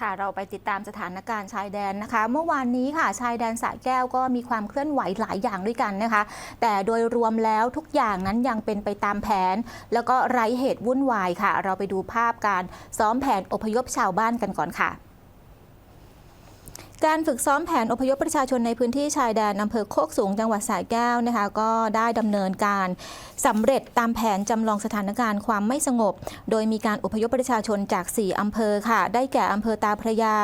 ค่ะเราไปติดตามสถานการณ์ชายแดนนะคะ เมื่อวานนี้ค่ะชายแดนสระแก้วก็มีความเคลื่อนไหวหลายอย่างด้วยกันนะคะ แต่โดยรวมแล้วทุกอย่างนั้นยังเป็นไปตามแผน แล้วก็ไร้เหตุวุ่นวายค่ะ เราไปดูภาพการซ้อมแผนอพยพชาวบ้านกันก่อนค่ะ การฝึกซ้อมแผนอพยพประชาชนในพื้นที่ชายแดนอำเภอโคกสูงจังหวัดสระแก้วนะคะก็ได้ดำเนินการสำเร็จตามแผนจำลองสถานการณ์ความไม่สงบ โดยมีการอพยพประชาชนจาก 4อำเภอค่ะ ได้แก่อำเภอตาพระยา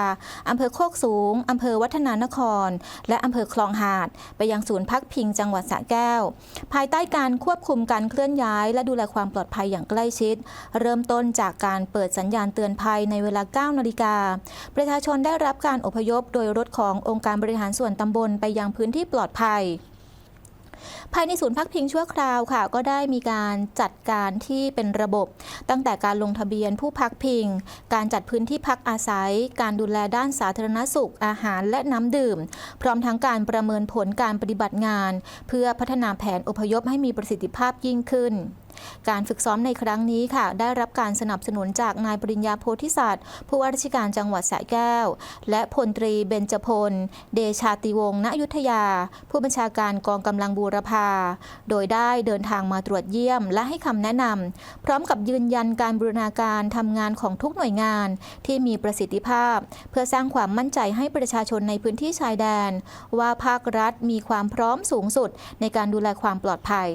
อำเภอโคกสูงอำเภอวัฒนานคร และอำเภอคลองหาด ไปยังศูนย์พักพิงจังหวัดสระแก้ว ภายใต้การควบคุมการเคลื่อนย้าย และดูแลความปลอดภัยอย่างใกล้ชิด เริ่มต้นจากการเปิดสัญญาณเตือนภัยในเวลา9นาฬิกาประชาชนได้รับการอพยพโดยรถขององค์การบริหารส่วนตำบลไปยังพื้นที่ปลอดภัยภายในศูนย์พักพิงชั่วคราวค่ะ ก็ได้มีการจัดการที่เป็นระบบ ตั้งแต่การลงทะเบียนผู้พักพิง การจัดพื้นที่พักอาศัย การดูแลด้านสาธารณสุข อาหารและน้ำดื่ม พร้อมทั้งการประเมินผลการปฏิบัติงาน เพื่อพัฒนาแผนอพยพให้มีประสิทธิภาพยิ่งขึ้น การฝึกซ้อมในครั้งนี้ค่ะ ได้รับการสนับสนุนจากนายปริญญาโพธิสัตว์ผู้ว่าราชการจังหวัดสระแก้ว และพลตรีเบญจพล เดชาติวงศ์ณยุทธยา ผู้บัญชาการกองกำลังบูรพา โดยได้เดินทางมาตรวจเยี่ยมและให้คำแนะนำพร้อมกับยืนยันการบูรณาการทำงานของทุกหน่วยงาน ที่มีประสิทธิภาพ เพื่อสร้างความมั่นใจให้ประชาชนในพื้นที่ชายแดน ว่าภาครัฐมีความพร้อมสูงสุดในการดูแลความปลอดภัย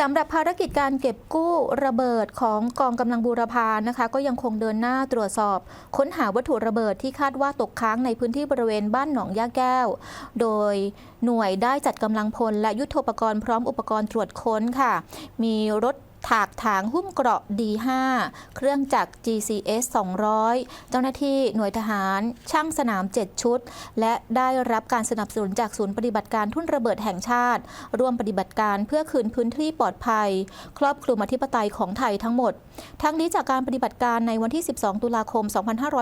สำหรับภารกิจการเก็บกู้ระเบิดของกองกำลังบูรพานะคะ ก็ยังคงเดินหน้าตรวจสอบ ค้นหาวัตถุระเบิดที่คาดว่าตกค้างในพื้นที่บริเวณบ้านหนองย่าแก้ว โดยหน่วยได้จัดกำลังพลและยุทโธปกรณ์พร้อมอุปกรณ์ตรวจค้นค่ะ มีรถ ถากถางหุ้มเกราะ D5 เครื่องจักร GCS 200 เจ้าหน้าที่หน่วยทหารช่างสนาม 7 ชุด และได้รับการสนับสนุนจากศูนย์ปฏิบัติการทุ่นระเบิดแห่งชาติ ร่วมปฏิบัติการเพื่อคืนพื้นที่ปลอดภัย ครอบคลุมอธิปไตยของไทยทั้งหมด ทั้งนี้จากการปฏิบัติการในวันที่ 12 ตุลาคม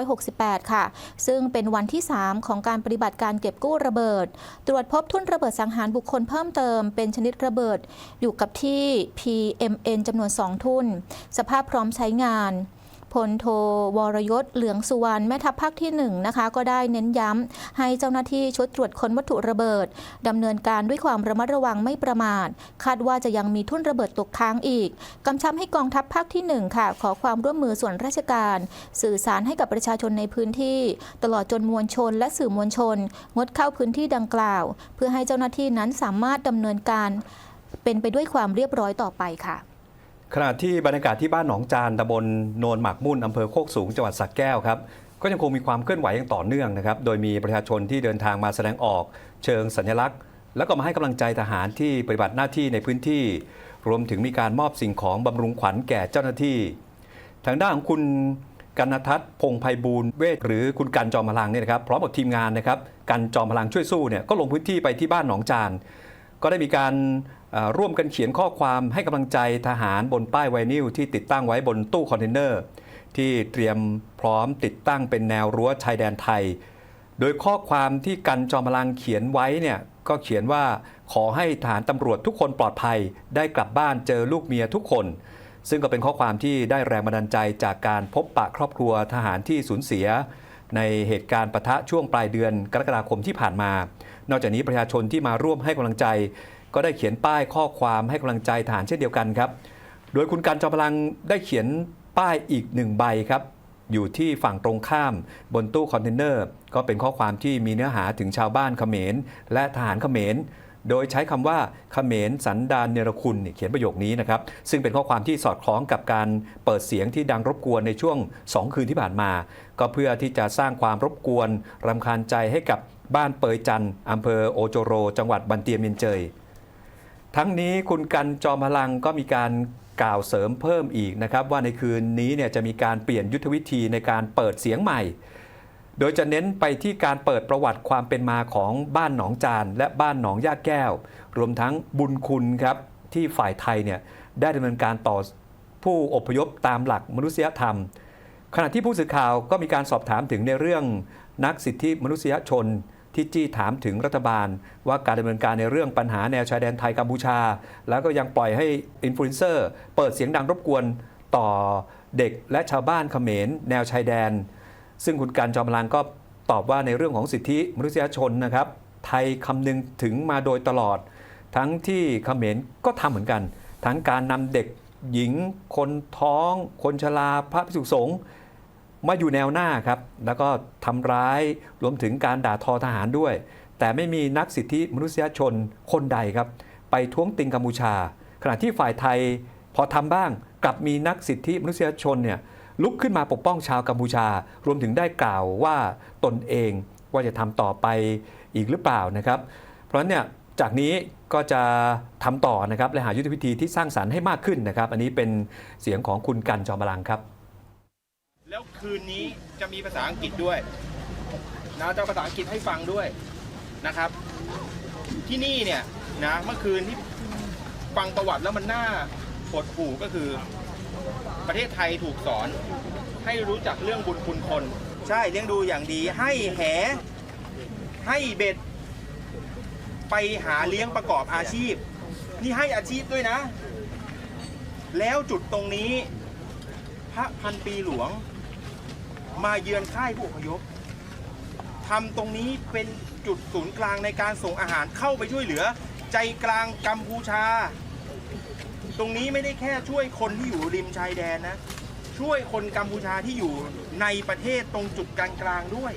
2568 ค่ะ ซึ่งเป็นวันที่ 3 ของการปฏิบัติการเก็บกู้ระเบิด ตรวจพบทุ่นระเบิดสังหารบุคคลเพิ่มเติมเป็นชนิดระเบิดอยู่กับที่ PMN จำนวน 2 ทุ่นสภาพพร้อมใช้งานพลโทวรยศเหลืองสุวรรณแม่ทัพภาคที่1นะคะก็ได้เน้นย้ำให้เจ้าหน้าที่ชุดตรวจค้นวัตถุระเบิดดำเนินการด้วยความระมัดระวังไม่ประมาท คาดว่าจะยังมีทุ่นระเบิดตกค้างอีกกำชับให้กองทัพภาคที่ 1 ค่ะ ขอความร่วมมือส่วนราชการ สื่อสารให้กับประชาชนในพื้นที่ ตลอดจนมวลชนและสื่อมวลชน งดเข้าพื้นที่ดังกล่าว เพื่อให้เจ้าหน้าที่นั้นสามารถดำเนินการ เป็นไปด้วยความเรียบร้อยต่อไปค่ะ ขณะที่บรรยากาศที่บ้านหนองจานตำบลโนนหมักมุ่นอำเภอโคกสูงจังหวัดสระแก้วครับก็ยังคงมีความเคลื่อนไหวอย่างต่อเนื่องนะครับ โดยมีประชาชนที่เดินทางมาแสดงออกเชิงสัญลักษณ์ แล้วก็มาให้กำลังใจทหารที่ปฏิบัติหน้าที่ในพื้นที่ รวมถึงมีการมอบสิ่งของบำรุงขวัญแก่เจ้าหน้าที่ ทางด้านของคุณกันนทัศน์พงษ์ไพบูลเวทหรือคุณกันจอมพลังเนี่ยนะครับพร้อมกับทีมงานนะครับกันจอมพลังช่วยสู้เนี่ยก็ลงพื้นที่ไปที่บ้านหนองจานก็ได้มีการ ร่วมกันเขียนข้อความให้กำลังใจทหารบนป้ายไวนิลที่ติดตั้งไว้บนตู้คอนเทนเนอร์ ที่เตรียมพร้อมติดตั้งเป็นแนวรั้วชายแดนไทย โดยข้อความที่กันจอมพลังเขียนไว้เนี่ยก็เขียนว่าขอให้ทหารตำรวจทุกคนปลอดภัย ได้กลับบ้านเจอลูกเมียทุกคน ซึ่งก็เป็นข้อความที่ได้แรงบันดาลใจจากการพบปะครอบครัวทหารที่สูญเสีย ในเหตุการณ์ปะทะช่วงปลายเดือนกรกฎาคมที่ผ่านมา นอกจากนี้ประชาชนที่มาร่วมให้กำลังใจ ก็ได้เขียนป้ายข้อความให้กำลังใจทหารเช่นเดียวกันครับ โดยคุณการจอมพลังได้เขียนป้ายอีกหนึ่งใบครับอยู่ที่ฝั่งตรงข้ามบนตู้คอนเทนเนอร์ก็เป็นข้อความที่มีเนื้อหาถึงชาวบ้านเขมร และทหารเขมร โดยใช้คำว่าเขมรสันดานเนรคุณเขียนประโยคนี้นะครับซึ่งเป็นข้อความที่สอดคล้องกับการเปิดเสียงที่ดังรบกวนในช่วง 2 คืนที่ผ่านมา ก็เพื่อที่จะสร้างความรบกวนรำคาญใจให้กับบ้านเปยจันอำเภอโอโจโร จังหวัดบันเตียเมียนเจย ทั้งนี้คุณกันจอมพลังก็มีการกล่าวเสริมเพิ่มอีกนะครับ ว่าในคืนนี้เนี่ยจะมีการเปลี่ยนยุทธวิธีในการเปิดเสียงใหม่ โดยจะเน้นไปที่การเปิดประวัติความเป็นมาของบ้านหนองจาน และบ้านหนองย่าแก้ว รวมทั้งบุญคุณครับที่ฝ่ายไทยเนี่ยได้ดำเนินการต่อผู้อพยพตามหลักมนุษยธรรม ขณะที่ผู้สื่อข่าวก็มีการสอบถามถึงในเรื่องนักสิทธิมนุษยชน ที่จี้ถามถึงรัฐบาล ว่าการดำเนินการในเรื่องปัญหาแนวชายแดนไทยกัมพูชา แล้วก็ยังปล่อยให้อินฟลูเอนเซอร์เปิดเสียงดังรบกวนต่อเด็กและชาวบ้านเขมร แนวชายแดน ซึ่งคุณการจอมพลังก็ตอบว่าในเรื่องของสิทธิมนุษยชนนะครับ ไทยคำนึงถึงมาโดยตลอด ทั้งที่เขมรก็ทำเหมือนกัน ทั้งการนำเด็กหญิง คนท้อง คนชราพระภิกษุสงฆ์ มาอยู่แนวหน้าครับ แล้วก็ทำร้ายรวมถึงการด่าทอทหารด้วย แต่ไม่มีนักสิทธิมนุษยชนคนใดครับ ไปท้วงติงกัมพูชา ขณะที่ฝ่ายไทยพอทำบ้างกลับมีนักสิทธิมนุษยชนเนี่ยลุกขึ้นมาปกป้องชาวกัมพูชา รวมถึงได้กล่าวว่าตนเองว่าจะทำต่อไปอีกหรือเปล่านะครับ เพราะฉะนั้นเนี่ยจากนี้ก็จะทำต่อนะครับและหายุทธวิธีที่สร้างสรรค์ให้มากขึ้นนะครับ อันนี้เป็นเสียงของคุณกันจอมพลังครับ แล้วคืนนี้จะมีภาษาอังกฤษด้วยนะจะภาษาอังกฤษให้ฟังด้วยนะครับ ที่นี่เนี่ยนะเมื่อคืนที่ฟังประวัติแล้วมันน่าปวดหูก็คือ ประเทศไทยถูกสอน ให้รู้จักเรื่องบุญคุณคน ใช่เลี้ยงดูอย่างดีให้แห ให้เบ็ด ไปหาเลี้ยงประกอบอาชีพ นี่ให้อาชีพด้วยนะ แล้วจุดตรงนี้ พระพันปีหลวง มาเยือนค่ายผู้อพยพทำตรงนี้เป็นจุดศูนย์กลางในการส่งอาหารเข้าไปช่วยเหลือ ใจกลางกัมพูชา ตรงนี้ไม่ได้แค่ช่วยคนที่อยู่ริมชายแดนนะ ช่วยคนกัมพูชาที่อยู่ในประเทศตรงจุดกลางๆด้วย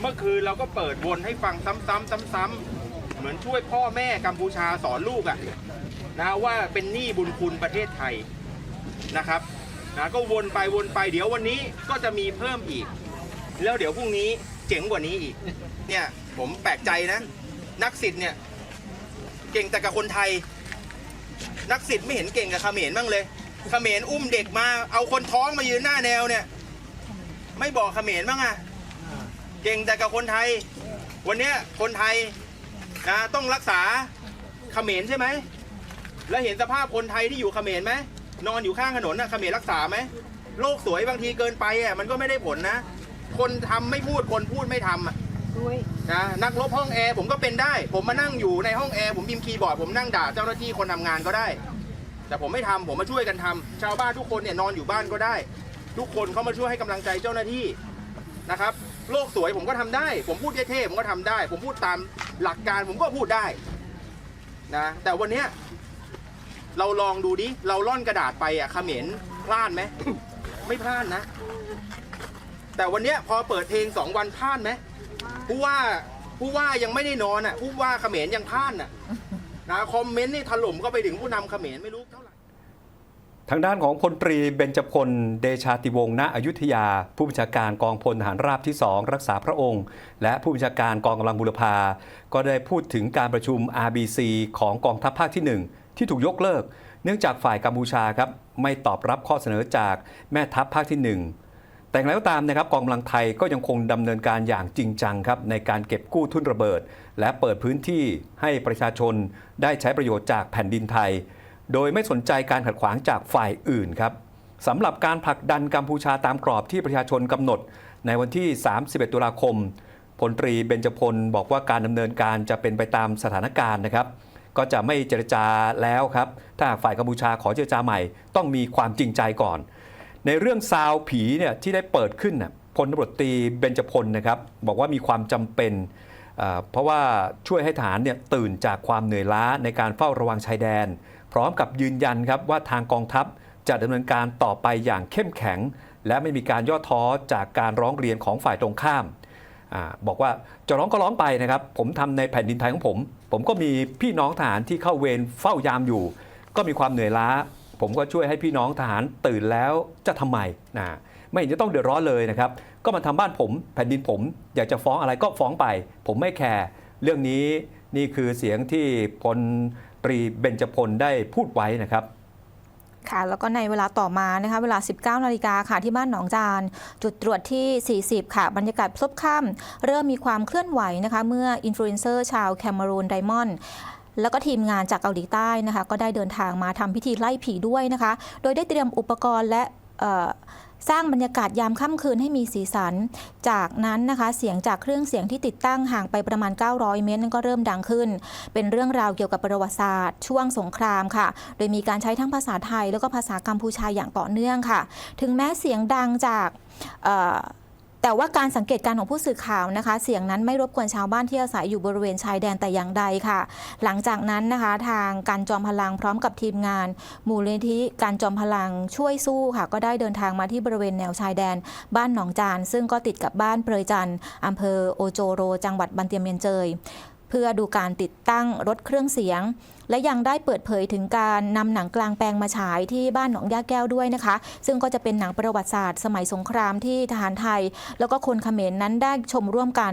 เมื่อคืนเราก็เปิดวนให้ฟังซ้ำๆซ้ำๆเหมือนช่วยพ่อแม่กัมพูชาสอนลูกอะนะว่าเป็นหนี้บุญคุณประเทศไทยนะครับ นะก็วนไปวนไปเดี๋ยววันนี้ก็จะมีเพิ่มอีก แล้วเดี๋ยวพรุ่งนี้เจ๋งกว่านี้อีก เนี่ยผมแปลกใจนะ นักสิทธิ์เนี่ยเก่งแต่กับคนไทย นักสิทธิ์ไม่เห็นเก่งกับเขมรบ้างเลยเขมรอุ้มเด็กมา เอาคนท้องมายืนหน้าแนวเนี่ย ไม่บอกเขมรบ้างอะเก่งแต่กับคนไทย วันเนี้ยคนไทยนะต้องรักษาเขมรใช่ไหมแล้วเห็นสภาพคนไทยที่อยู่เขมรไหม นอนอยู่ข้างถนนน่ะเขมรรักษาไหมโลกสวยบางทีเกินไปอะมันก็ไม่ได้ผลนะ คนทำไม่พูดคนพูดไม่ทำอะนะนักรบห้องแอร์ผมก็เป็นได้ ผมมานั่งอยู่ในห้องแอร์ผมพิมพ์คีย์บอร์ดผมนั่งด่าเจ้าหน้าที่คนทำงานก็ได้ แต่ผมไม่ทำผมมาช่วยกันทำชาวบ้านทุกคนเนี่ยนอนอยู่บ้านก็ได้ ทุกคนเขามาช่วยให้กำลังใจเจ้าหน้าที่นะครับ โลกสวยผมก็ทำได้ ผมพูดเท่ๆผมก็ทำได้ ผมพูดตามหลักการผมก็พูดได้นะแต่วันเนี้ย เราลองดูดิ เราล่อนกระดาษไปอะเขมรพลาดไหม ไม่พลาดนะ แต่วันเนี้ยพอเปิดเพลงสองวันพลาดไหมผู้ว่าผู้ว่ายังไม่ได้นอนอะผู้ว่าเขมรยังพลาดอะนะคอมเมนต์นี่ถล่มก็ไปถึงผู้นำเขมรไม่รู้เท่าไหร่ทางด้านของพลตรีเบญจพลเดชาติวงศ์ณอยุธยา ผู้บัญชาการกองพลทหารราบที่ 2 รักษาพระองค์ และผู้บัญชาการกองกำลังบุรพา ก็ได้พูดถึงการประชุม RBC ของกองทัพภาคที่ 1 ที่ถูกยกเลิก เนื่องจากฝ่ายกัมพูชาครับไม่ตอบรับข้อเสนอจากแม่ทัพภาคที่ 1แต่อย่างไรก็ตามนะครับกองกำลังไทยก็ยังคงดำเนินการอย่างจริงจังครับในการเก็บกู้ทุนระเบิด และเปิดพื้นที่ให้ประชาชนได้ใช้ประโยชน์จากแผ่นดินไทย โดยไม่สนใจการขัดขวางจากฝ่ายอื่นครับสำหรับการผลักดันกัมพูชาตามกรอบที่ประชาชนกำหนด ในวันที่ 31 ตุลาคมพลตรีเบญจพลบอกว่าการดำเนินการจะเป็นไปตามสถานการณ์นะครับ ก็จะไม่เจรจาแล้วครับ ถ้าฝ่ายกัมพูชาขอเจรจาใหม่ ต้องมีความจริงใจก่อน ในเรื่องซาวผีเนี่ยที่ได้เปิดขึ้นพลตำรวจตีเบญจพลนะครับบอกว่ามีความจำเป็น เพราะว่าช่วยให้ฐานเนี่ยตื่นจากความเหนื่อยล้าในการเฝ้าระวังชายแดน พร้อมกับยืนยันครับว่าทางกองทัพจะดำเนินการต่อไปอย่างเข้มแข็ง และไม่มีการย่อท้อจากการร้องเรียนของฝ่ายตรงข้าม บอกว่าจะร้องก็ร้องไปนะครับ ผมทำในแผ่นดินไทยของผม ผมก็มีพี่น้องทหารที่เข้าเวรเฝ้ายามอยู่ ก็มีความเหนื่อยล้า ผมก็ช่วยให้พี่น้องทหารตื่นแล้วจะทำไมนะไม่เห็นจะต้องเดือดร้อนเลยนะครับ ก็มาทำบ้านผมแผ่นดินผม อยากจะฟ้องอะไรก็ฟ้องไป ผมไม่แคร์เรื่องนี้นี่คือเสียงที่พลตรีเบญจพลได้พูดไว้นะครับ ค่ะแล้วก็ในเวลาต่อมานะคะเวลา 19นาฬิกาค่ะที่บ้านหนองจาน จุดตรวจที่ 40 ค่ะบรรยากาศพลบค่ำเริ่มมีความเคลื่อนไหวนะคะเมื่ออินฟลูเอนเซอร์ชาวแคมารูนไดมอนด์แล้วก็ทีมงานจากเกาหลีใต้นะคะ ก็ได้เดินทางมาทำพิธีไล่ผีด้วยนะคะ โดยได้เตรียมอุปกรณ์และ สร้างบรรยากาศยามค่ำคืนให้มีสีสัน จากนั้นนะคะเสียงจากเครื่องเสียงที่ติดตั้งห่างไปประมาณ 900 เมตรนั้นก็เริ่มดังขึ้น เป็นเรื่องราวเกี่ยวกับประวัติศาสตร์ ช่วงสงครามค่ะ โดยมีการใช้ทั้งภาษาไทยแล้วก็ภาษากัมพูชาอย่างต่อเนื่องค่ะ ถึงแม้เสียงดังจากเแต่ว่าการสังเกตการของผู้สื่อข่าวนะคะ เสียงนั้นไม่รบกวนชาวบ้านที่อาศัยอยู่บริเวณชายแดนแต่อย่างใดค่ะ หลังจากนั้นนะคะ ทางการจอมพลังพร้อมกับทีมงาน มูลนิธิการจอมพลังช่วยสู้ค่ะ ก็ได้เดินทางมาที่บริเวณแนวชายแดน บ้านหนองจาน ซึ่งก็ติดกับบ้านเปรยจันอำเภอโอโจโร จังหวัดบันเตียเมียนเจยเพื่อดูการติดตั้งรถเครื่องเสียงและยังได้เปิดเผยถึงการนำหนังกลางแปลงมาฉายที่บ้านหนองย่าแก้วด้วยนะคะ ซึ่งก็จะเป็นหนังประวัติศาสตร์ สมัยสงครามที่ทหารไทย แล้วก็คนเขมรนั้นได้ชมร่วมกัน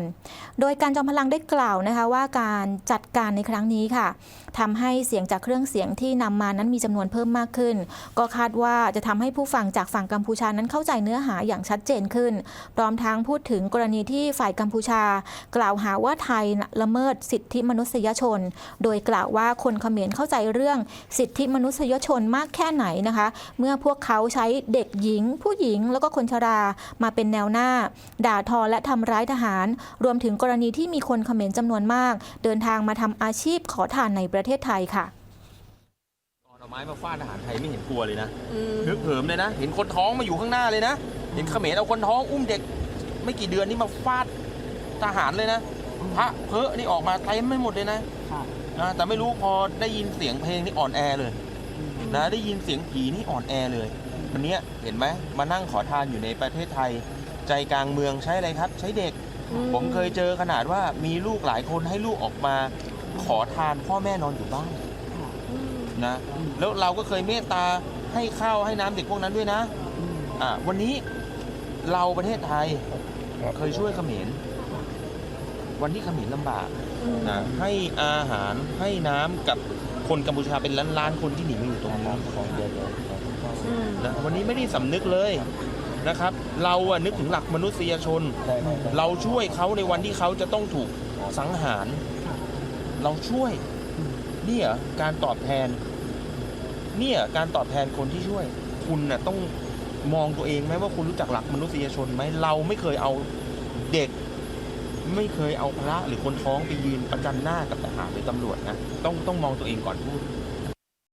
โดยการจอมพลังได้กล่าวนะคะว่าการจัดการในครั้งนี้ค่ะทำให้เสียงจากเครื่องเสียงที่นำมานั้นมีจำนวนเพิ่มมากขึ้น ก็คาดว่าจะทำให้ผู้ฟังจากฝั่งกัมพูชานั้นเข้าใจเนื้อหาอย่างชัดเจนขึ้น พร้อมทั้งพูดถึงกรณีที่ฝ่ายกัมพูชา กล่าวหาว่าไทยละเมิดสิทธิมนุษยชน โดยกล่าวว่าคนเขมรเข้าใจเรื่องสิทธิมนุษยชนมากแค่ไหนนะคะ เมื่อพวกเขาใช้เด็กหญิง ผู้หญิงแล้วก็คนชรามาเป็นแนวหน้า ด่าทอและทำร้ายทหาร รวมถึงกรณีที่มีคนเขมรจำนวนมาก เดินทางมาทำอาชีพขอทานในประเทศไทยค่ะเอาไม้มาฟาดทหารไทยไม่เห็นกลัวเลยนะนึกเหิมเลยนะ เห็นคนท้องมาอยู่ข้างหน้าเลยนะ เห็นเขมรเอาคนท้องอุ้มเด็ก ไม่กี่เดือนนี่มาฟาดทหารเลยนะพระเพอะนี่ออกมาเต็มไม่หมดเลยนะ นะแต่ไม่รู้พอได้ยินเสียงเพลงนี่อ่อนแอเลยนะได้ยินเสียงผีนี่อ่อนแอเลยวันเนี้ยเห็นไหมมานั่งขอทานอยู่ในประเทศไทย ใจกลางเมืองใช้อะไรครับ ใช้เด็ก ผมเคยเจอขนาดว่ามีลูกหลายคนให้ลูกออกมา ขอทานพ่อแม่นอนอยู่บ้านนะแล้วเราก็เคยเมตตาให้ข้าวให้น้ำเด็กพวกนั้นด้วยนะอ่าวันนี้เราประเทศไทย เคยช่วยเขมรวันที่เขมรลำบาก นะให้อาหารให้น้ำกับคนกัมพูชาเป็นล้านล้านๆคนที่หนีมาอยู่ตรงนี้นะวันนี้ไม่ได้สำนึกเลยนะครับ เราอะนึกถึงหลักมนุษยชนเราช่วยเขาในวันที่เขาจะต้องถูกสังหาร เราช่วยเนี่ยการตอบแทน เนี่ยการตอบแทนคนที่ช่วย คุณน่ะต้องมองตัวเองไหมว่าคุณรู้จักหลักมนุษยชนไหมเราไม่เคยเอาเด็ก ไม่เคยเอาพระหรือคนท้องไปยืนประจันหน้ากับทหารหรือตำรวจนะต้องต้องมองตัวเองก่อนพูด